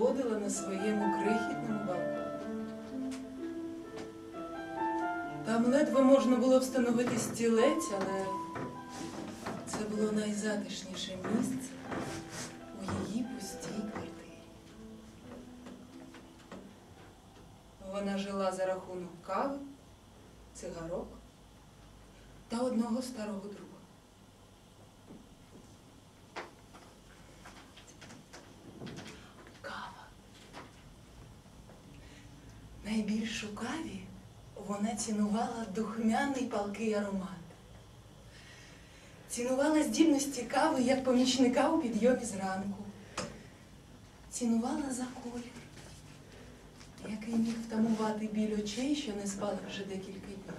проводила на своєму крихітному балконі. Там ледве можна було встановити стілець, але це було найзатишніше місце у її пустій квартирі. Вона жила за рахунок кави, цигарок та одного старого друга. Найбільш у каві вона цінувала духмяний палкий аромат. Цінувала здібності кави як помічника у підйомі зранку. Цінувала за колір, який міг втамувати біль очей, що не спали вже декілька днів.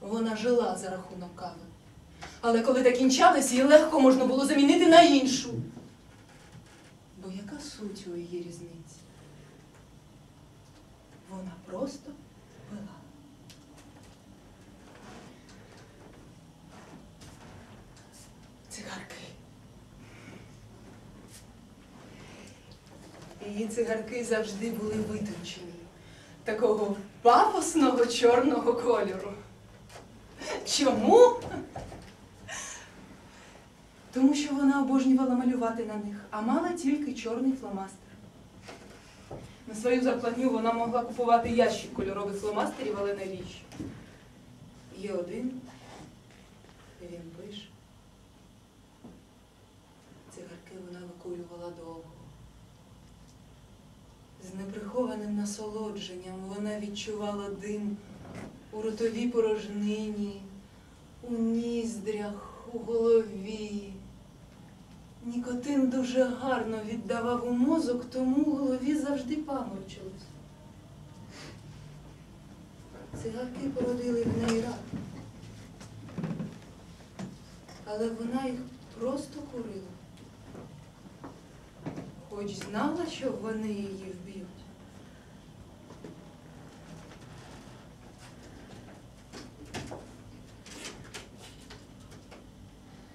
Вона жила за рахунок кави. Але коли та кінчалась, її легко можна було замінити на іншу. Суть у її різниці? Вона просто пила. Цигарки. Її цигарки завжди були витончені, такого пафосного чорного кольору. Чому? Тому що вона обожнювала малювати на них, а мала тільки чорний фломастер. На свою зарплатню вона могла купувати ящик кольорових фломастерів, але навіщо? Є один, він пише. Цигарки вона викурювала довго. З неприхованим насолодженням вона відчувала дим у ротовій порожнині, у ніздрях, у голові. Нікотин дуже гарно віддавав у мозок, тому у голові завжди паморчилось. Цигарки породили в неї рак. Але вона їх просто курила. Хоч знала, що вони її вб'ють.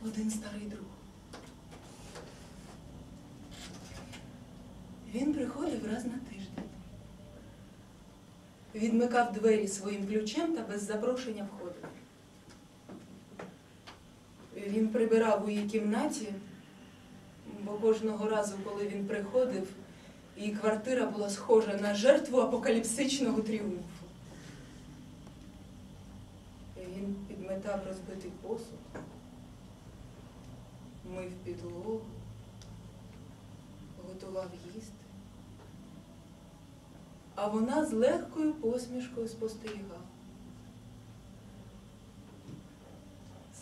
Один старий друг. Він раз на тиждень. Відмикав двері своїм ключем та без запрошення входив. Він прибирав у її кімнаті, бо кожного разу, коли він приходив, її квартира була схожа на жертву апокаліпсичного тріумфу. Він підметав розбитий посуд, мив підлогу, готував їсти. А вона з легкою посмішкою спостерігала.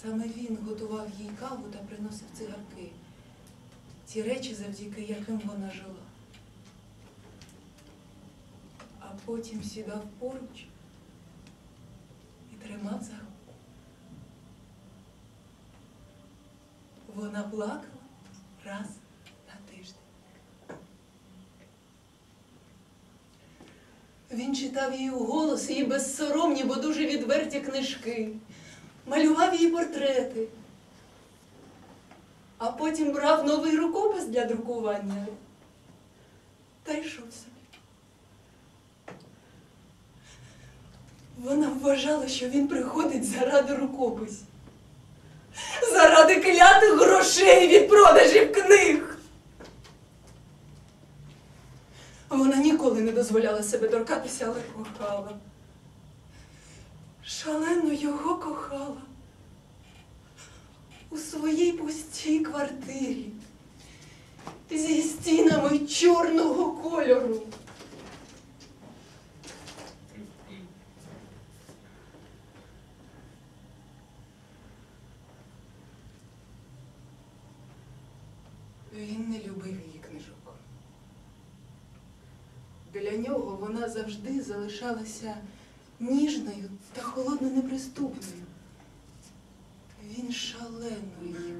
Саме він готував їй каву та приносив цигарки, ті речі, завдяки яким вона жила. А потім сідав поруч і тримав за руку. Вона плакала раз на тиждень. Він читав її голос, її безсоромні, бо дуже відверті книжки, малював її портрети, а потім брав новий рукопис для друкування та йшов собі. Вона вважала, що він приходить заради рукописів, заради клятих грошей від продажів книг. Вона ніколи не дозволяла себе торкатися, але кохала. Шалено його кохала у своїй пустій квартирі зі стінами чорного кольору. Він не любив її. Для нього вона завжди залишалася ніжною та холодно неприступною. Він шалено її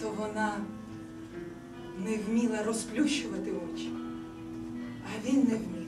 то вона не вміла розплющувати очі, а він не вмів.